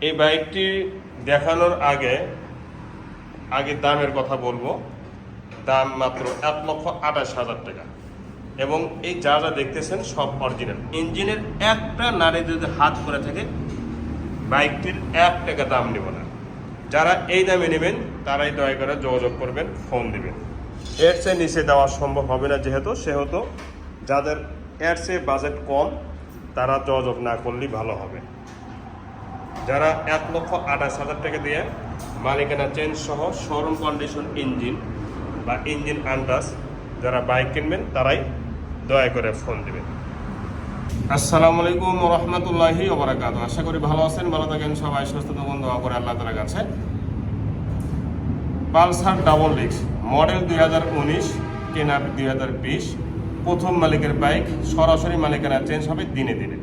এই বাইকটি দেখানোর আগে আগে দামের কথা বলব। দাম মাত্র এক লক্ষ আঠাশ হাজার টাকা। এবং এই যা যা দেখতেছেন সব অরিজিনাল ইঞ্জিনের একটা নারী যদি হাত করে থাকে, বাইকটির এক টাকা দাম নেব না। যারা এই দামে নেবেন, তারাই দয়া করে যোগাযোগ করবেন, ফোন দিবেন। এর চেয়ে নিচে দেওয়া সম্ভব হবে না যেহেতু, সেহেতু যাদের এর চেয়ে বাজেট কম, তারা যোগাযোগ না করলেই ভালো হবে। যারা এক লক্ষ আঠাশ হাজার টাকা দিয়ে মালিকানা চেঞ্জ সহ শোরুম কন্ডিশন ইঞ্জিন বা ইঞ্জিন আন্দাজ যারা বাইক কিনবেন, তারাই দয়া করে ফোন দিবেন। আসসালামু আলাইকুম রহমতুল্লাহি ওবরাকাত আশা করি ভালো আছেন, ভালো থাকেন সবাই, সুস্থ থাকুন, দোয়া করে আল্লাহ তালার কাছে। পালসার ডাবল ডিক্স মডেল দুই হাজার উনিশ, কেনার দুই হাজার বিশ। প্রথম মালিকের বাইক সরাসরি মালিকানা চেঞ্জ হবে দিনে দিনে।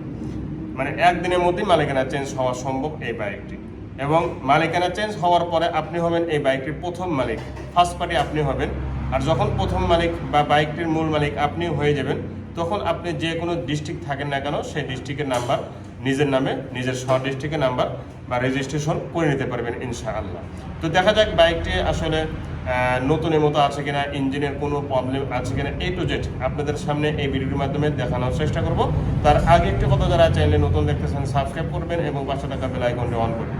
মানে একদিনের মধ্যেই মালিকানা চেঞ্জ হওয়া সম্ভব এই বাইকটি এবং মালিকানা চেঞ্জ হওয়ার পরে আপনি হবেন এই বাইকটির প্রথম মালিক। ফার্স্ট পার্টি আপনি হবেন। আর যখন প্রথম মালিক বা বাইকটির মূল মালিক আপনি হয়ে যাবেন, তখন আপনি যে কোনো ডিস্ট্রিক্ট থাকেন না কেন, সেই ডিস্ট্রিক্টের নাম্বার নিজের নামে, নিজের শহর ডিস্ট্রিক্টের নাম্বার বা রেজিস্ট্রেশন করে নিতে পারবেন ইনশাআল্লাহ। তো দেখা যাক বাইকটি আসলে নতুনের মতো আছে কিনা, ইঞ্জিনের কোনো প্রবলেম আছে কিনা এ টু জেড আপনাদের সামনে এই ভিডিওর মাধ্যমে দেখানোর চেষ্টা করব। তার আগে একটি কথা যারা চাইলে নতুন দেখতেছেন সাবস্ক্রাইব করবেন এবং পাশে থাকা বেল আইকনটি অন করবেন।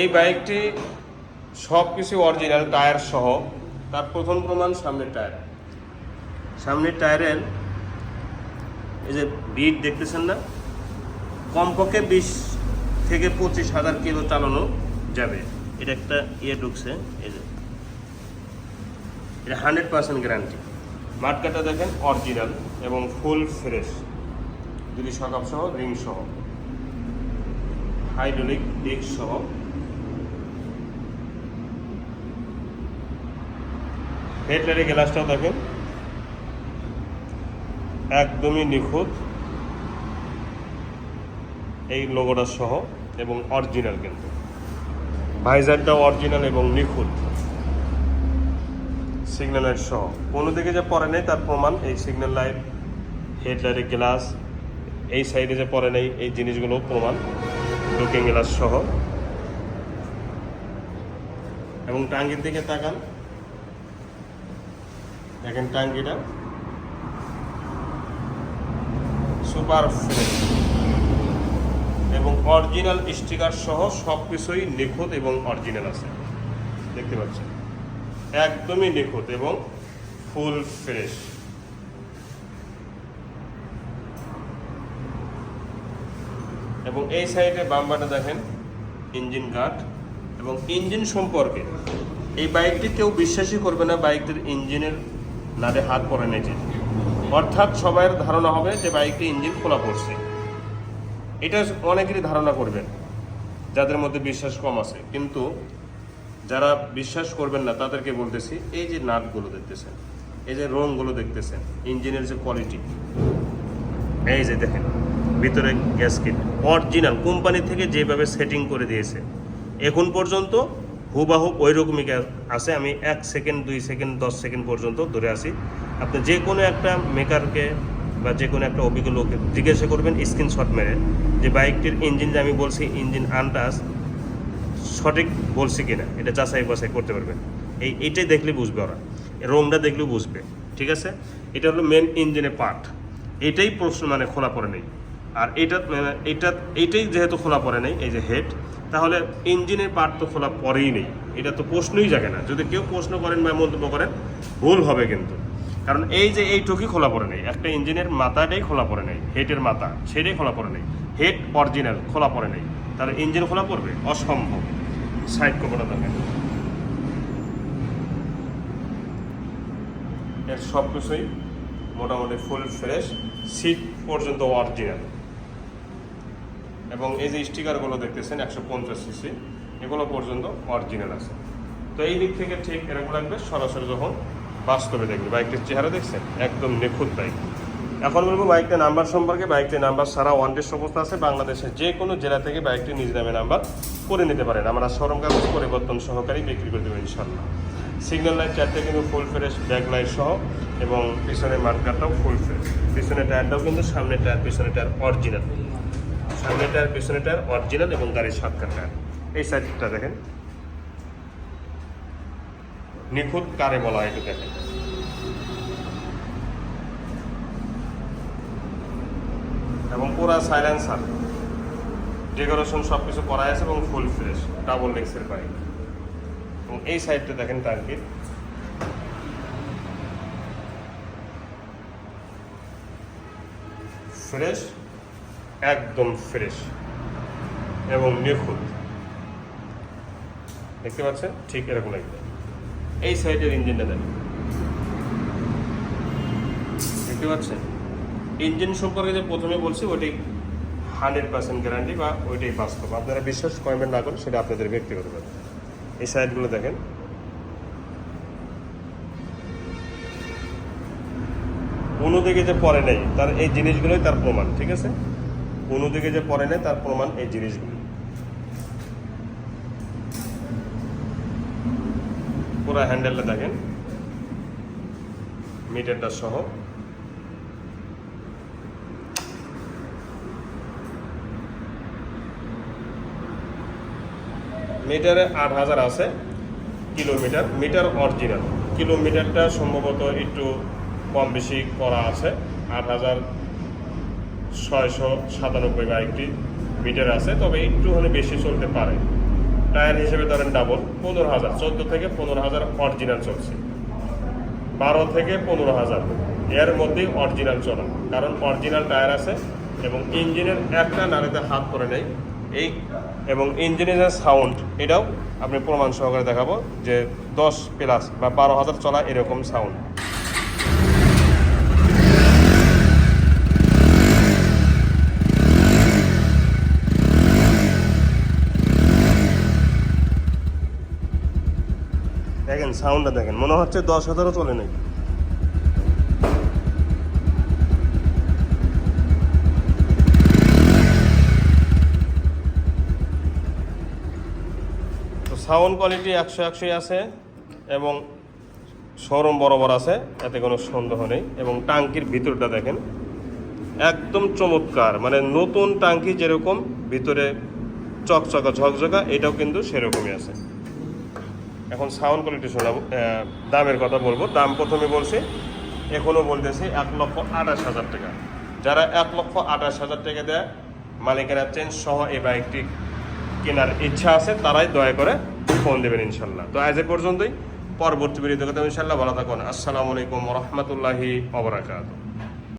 এই বাইকটি সব কিছু অরিজিনাল টায়ার সহ, তার প্রথম প্রমাণ সামনের টায়ার সামনের টায়ারের এই যে বিট দেখতেছেন না, কমপক্ষে বিশ থেকে পঁচিশ হাজার কিলো চালানো যাবে। এটা একটা ইয়ে ঢুকছে, এই যে। এটা হান্ড্রেড পার্সেন্ট গ্যারান্টি। মার্কাটা দেখেন অরিজিনাল এবং ফুল ফ্রেশ। দুটি সকাপ সহ, রিং সহ। হাইড্রোলিক ডিস্ক সহ। হেডলাইটের গ্লাসটাও দেখেন। একদমই নিখুঁত। এই লোগোটা সহ এবং অরিজিনাল কিন্তু। ভাইজারটাও অরিজিনাল এবং নিখুঁত। সিগন্যাল লাইট সহ। কোনো দিকে যে পরে নেই, তার প্রমাণ এই সিগন্যাল লাইট হেডলাইটের গ্লাস এই সাইডে যে পরে নেই, এই জিনিসগুলো প্রমাণ লুকিং গ্লাস সহ। এবং টাঙ্গির দিকে তাকান। দেখেন টাঙ্গিটা। সুপার ফ্রেশ এবং অরিজিনাল স্টিকার সহ সব কিছুই নিখুঁত এবং অরিজিনাল আছে। দেখতে পাচ্ছেন? একদমই নিখুঁত এবং ফুল ফ্রেশ এবং এই সাইডে বাম্বাটা দেখেন, ইঞ্জিন কাঠ। এবং ইঞ্জিন সম্পর্কে, এই বাইকটি কেউ বিশ্বাসই করবে না বাইকটির ইঞ্জিনের নাড়ে হাত পড়ে নেছে অর্থাৎ সবাইয়ের ধারণা হবে যে বাইকটি ইঞ্জিন খোলা পড়ছে। এটা অনেকেরই ধারণা করবেন, যাদের মধ্যে বিশ্বাস কম আছে। কিন্তু যারা বিশ্বাস করবেন না, তাদেরকে বলতেছি, এই যে নাটগুলো দেখতেছেন, এই যে রঙগুলো দেখতেছেন, ইঞ্জিনের যে কোয়ালিটি এই যে দেখেন, ভিতরে গ্যাসকিট অরিজিনাল কোম্পানি থেকে যেভাবে সেটিং করে দিয়েছে, এখন পর্যন্ত হুবাহু ওই রকমই গ্যাস আছে, আমি এক সেকেন্ড, দুই সেকেন্ড, দশ সেকেন্ড পর্যন্ত ধরে আসি আপনি যে কোনো একটা মেকারকে বা যে কোনো একটা অভিজ্ঞ লোককে জিজ্ঞাসা করবেন স্ক্রিনশট মেরে, যে বাইকটির ইঞ্জিন যে আমি বলছি ইঞ্জিন আনটাস সঠিক বলছি কিনা, এটা যাচাই বাছাই করতে পারবে। এই, এইটাই দেখলে বুঝবে ওরা। রংটা দেখলেও বুঝবে, ঠিক আছে? এটা হলো মেন ইঞ্জিনের পার্ট এটাই প্রশ্ন মানে খোলা পড়ে নেই। আর এটা মানে এটা এইটাই যেহেতু খোলা পড়ে নেই, এই যে হেড তাহলে ইঞ্জিনের পার্ট তো খোলা পরেই নেই। এটা তো প্রশ্নই জাগে না। যদি কেউ প্রশ্ন করেন বা মন্তব্য করেন, ভুল হবে কিন্তু। কারণ এই যে এইটুকুই খোলা পড়ে নেই। একটা ইঞ্জিনের মাথাটাই খোলা পড়ে নেই। হেডের মাথা, সেটাই খোলা পড়ে নেই। হেড অরিজিনাল খোলা পড়ে নেই। তাহলে ইঞ্জিন খোলা পড়বে? অসম্ভব। সাইড কপটা দেখেন এর সব কিছুই মোটামুটি ফুল ফ্রেশ, সিট পর্যন্ত অরিজিনাল এবং এই যে স্টিকারগুলো দেখতেছেন, একশো পঞ্চাশ সিসি, এগুলো পর্যন্ত অরিজিনাল আছে। তো এই দিক থেকে ঠিক এরকম লাগবে, সরাসরি যখন বাস্তবে দেখবে। বাইকটির চেহারা দেখছেন, একদম নিখুঁত বাইক এখন বলব বাইকটির নাম্বার সম্পর্কে। বাইকটির নাম্বার সারা ওয়ান টেস্ট অবস্থা আছে। বাংলাদেশের যে কোনো জেলা থেকে বাইকটি নিজ নামে নাম্বার করে নিতে পারেন। আমরা শোরুম কাগজ পরিবর্তন সহকারী বিক্রি করে দেবো ইনশাল্লাহ সিগন্যাল লাইট চারটে কিন্তু ফুল ফ্রেশ ব্যাক লাইট সহ এবং পিছনের মার্কারটাও ফুল ফ্রেশ পিছনের টায়ারটাও কিন্তু সামনের টায়ার পিছনের টায়ার অরিজিনাল সামনের টায়ার পিছনের টায়ার অরিজিনাল এবং গাড়ির সাতকার টায়ার এই সাইডটা দেখেন। নিখুঁত কারে বলা হয়, একটু দেখেন। এবং পুরা সাইলেন্সার ডেকোরেশন সব কিছু করা আছে এবং ফুল ফ্রেশ ডাবল লেক্সের বাইক এবং এই সাইডটা দেখেন টাঙ্কির ফ্রেশ একদম ফ্রেশ এবং নিখুঁত। দেখতে পাচ্ছেন? ঠিক এরকম লাগবে। এই সাইডের ইঞ্জিনটা দেখেন। দেখতে পাচ্ছেন? ইঞ্জিন সম্পর্কে যে প্রথমে বলছি ওইটাই হান্ড্রেড পার্সেন্ট গ্যারান্টি বা ওইটাই বাস্তব। আপনারা বিশ্বাস করবেন না করেন, সেটা আপনাদের ব্যক্তিগত ব্যাপার। এই সাইডগুলো দেখেন। কোনো দিকে যে পরে নেই, তার এই জিনিসগুলোই তার প্রমাণ, ঠিক আছে? কোনো দিকে যে পরে নেই, তার প্রমাণ এই জিনিসগুলো। পুরো হ্যান্ডেলটা দেখেন। মিটারটা সহ। মিটারে আট হাজার আছে কিলোমিটার, মিটার অরিজিনাল কিলোমিটারটা সম্ভবত একটু কম বেশি করা আছে। আট হাজার ছয়শো সাতানব্বই বা একটি মিটার আছে, তবে একটু হলে বেশি চলতে পারে। টায়ার হিসেবে ধরেন ডাবল পনেরো হাজার। চোদ্দ থেকে পনেরো হাজার অরিজিনাল চলছে। বারো থেকে পনেরো হাজার। এর মধ্যেই অরিজিনাল চলা। কারণ অরিজিনাল টায়ার আছে এবং ইঞ্জিনের একটা নাড়িতে হাত করে নেই এই এবং ইঞ্জিনের সাউন্ড এটাও আপনি প্রমাণ সহকারে দেখাবো যে দশ প্লাস বা বারো হাজার চলা এরকম সাউন্ড দেখেন সাউন্ডটা দেখেন, মনে হচ্ছে দশ হাজারও চলে নাই। সাউন্ড কোয়ালিটি একশো একশোই আছে এবং শোরুম বরাবর আছে, এতে কোনো সন্দেহ নেই। এবং টাঙ্কির ভিতরটা দেখেন, একদম চমৎকার। মানে নতুন টাঙ্কি যেরকম, ভিতরে চকচকা ঝকঝকা, এটাও কিন্তু সেরকমই আছে। এখন সাউন্ড কোয়ালিটি শোনাবো দামের কথা বলব। দাম প্রথমে বলছি, এখনও বলতেছি এক লক্ষ আঠাশ হাজার টাকা। যারা এক লক্ষ আঠাশ হাজার টাকা দেয়, মালিকেরা চেঞ্জ সহ এই বাইকটি কেনার ইচ্ছা আছে, তারাই দয়া করে ফোন দেবেন ইনশাল্লাহ। তো আজ এ পর্যন্তই। পরবর্তী বিরতি কথা ইনশাল্লাহ। ভালো থাকুন। আসসালামু আলাইকুম রহমতুল্লাহি অবরাকাত